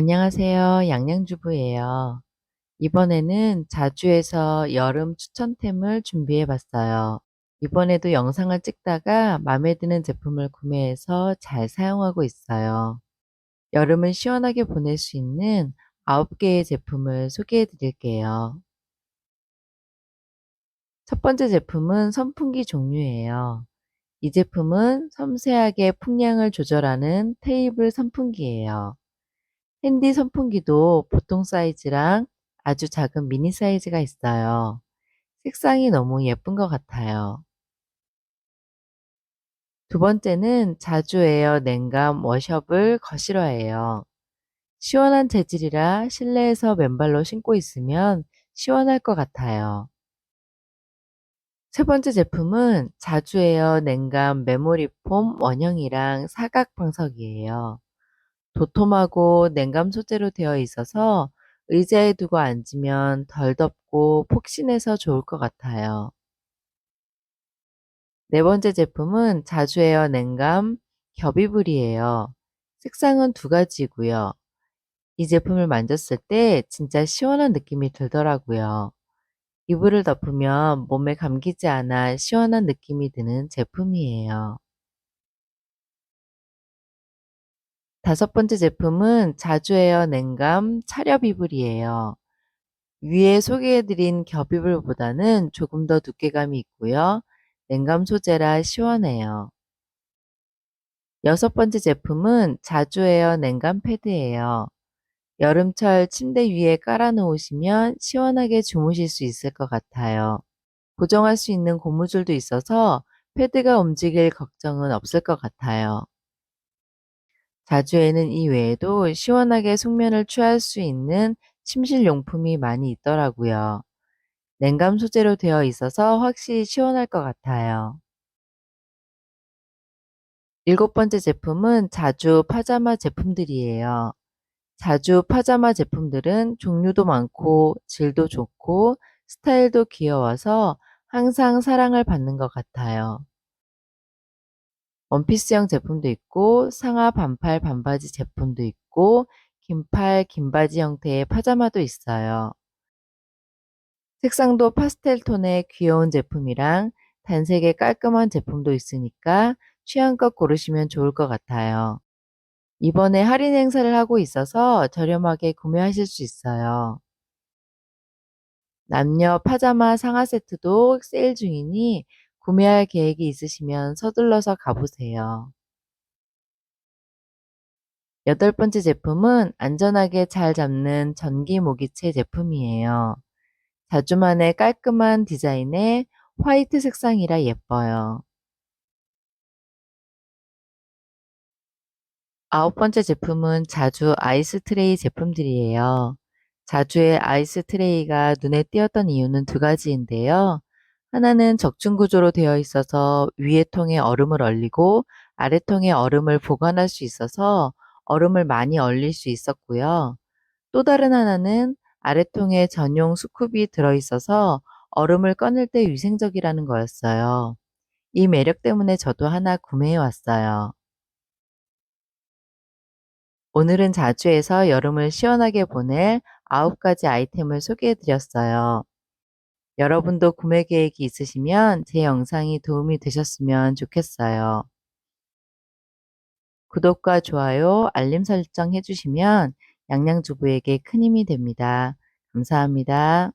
안녕하세요. 양양주부예요. 이번에는 자주에서 여름 추천템을 준비해 봤어요. 이번에도 영상을 찍다가 마음에 드는 제품을 구매해서 잘 사용하고 있어요. 여름을 시원하게 보낼 수 있는 9개의 제품을 소개해 드릴게요. 첫 번째 제품은 선풍기 종류예요. 이 제품은 섬세하게 풍량을 조절하는 테이블 선풍기예요. 핸디 선풍기도 보통 사이즈랑 아주 작은 미니 사이즈가 있어요. 색상이 너무 예쁜 것 같아요. 두 번째는 자주 에어 냉감 워셔블 거실화예요. 시원한 재질이라 실내에서 맨발로 신고 있으면 시원할 것 같아요. 세 번째 제품은 자주 에어 냉감 메모리 폼 원형이랑 사각 방석이에요. 도톰하고 냉감 소재로 되어 있어서 의자에 두고 앉으면 덜 덥고 폭신해서 좋을 것 같아요. 네 번째 제품은 자주에어 냉감 겹이불이에요. 색상은 두 가지고요. 이 제품을 만졌을 때 진짜 시원한 느낌이 들더라고요. 이불을 덮으면 몸에 감기지 않아 시원한 느낌이 드는 제품이에요. 다섯 번째 제품은 자주에어 냉감 차렵 이불이에요. 위에 소개해드린 겹이불보다는 조금 더 두께감이 있고요. 냉감 소재라 시원해요. 여섯 번째 제품은 자주에어 냉감 패드예요. 여름철 침대 위에 깔아 놓으시면 시원하게 주무실 수 있을 것 같아요. 고정할 수 있는 고무줄도 있어서 패드가 움직일 걱정은 없을 것 같아요. 자주에는 이 외에도 시원하게 숙면을 취할 수 있는 침실 용품이 많이 있더라고요. 냉감 소재로 되어 있어서 확실히 시원할 것 같아요. 일곱 번째 제품은 자주 파자마 제품들이에요. 자주 파자마 제품들은 종류도 많고 질도 좋고 스타일도 귀여워서 항상 사랑을 받는 것 같아요. 원피스형 제품도 있고 상하 반팔 반바지 제품도 있고 긴팔 긴바지 형태의 파자마도 있어요. 색상도 파스텔 톤의 귀여운 제품이랑 단색의 깔끔한 제품도 있으니까 취향껏 고르시면 좋을 것 같아요. 이번에 할인 행사를 하고 있어서 저렴하게 구매하실 수 있어요. 남녀 파자마 상하 세트도 세일 중이니 구매할 계획이 있으시면 서둘러서 가보세요. 여덟 번째 제품은 안전하게 잘 잡는 전기 모기채 제품이에요. 자주만의 깔끔한 디자인에 화이트 색상이라 예뻐요. 아홉 번째 제품은 자주 아이스 트레이 제품들이에요. 자주의 아이스 트레이가 눈에 띄었던 이유는 두 가지인데요. 하나는 적중 구조로 되어 있어서 위에 통에 얼음을 얼리고 아래 통에 얼음을 보관할 수 있어서 얼음을 많이 얼릴 수 있었고요. 또 다른 하나는 아래 통에 전용 스쿱이 들어 있어서 얼음을 꺼낼 때 위생적이라는 거였어요. 이 매력 때문에 저도 하나 구매해 왔어요. 오늘은 자주에서 여름을 시원하게 보낼 9가지 아이템을 소개해 드렸어요. 여러분도 구매 계획이 있으시면 제 영상이 도움이 되셨으면 좋겠어요. 구독과 좋아요, 알림 설정 해주시면 양양주부에게 큰 힘이 됩니다. 감사합니다.